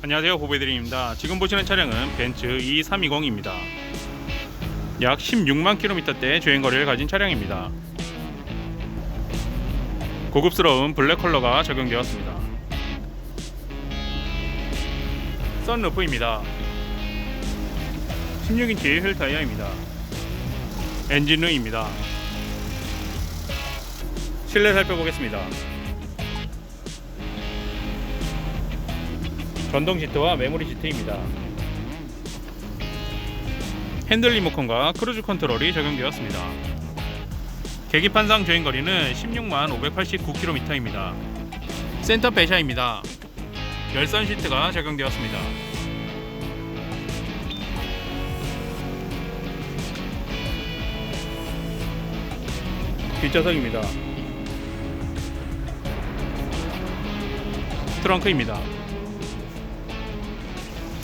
안녕하세요 보배드림입니다. 지금 보시는 차량은 벤츠 E320입니다. 약 16만 킬로미터대 주행거리를 가진 차량입니다. 고급스러운 블랙 컬러가 적용되었습니다. 썬루프입니다. 16인치 휠 타이어입니다. 엔진룸입니다. 실내 살펴보겠습니다 전동 시트와 메모리 시트입니다. 핸들 리모컨과 크루즈 컨트롤이 적용되었습니다. 계기판상 주행거리는 16만 589km입니다. 센터 배샤입니다. 열선 시트가 적용되었습니다. 뒷좌석입니다. 트렁크입니다.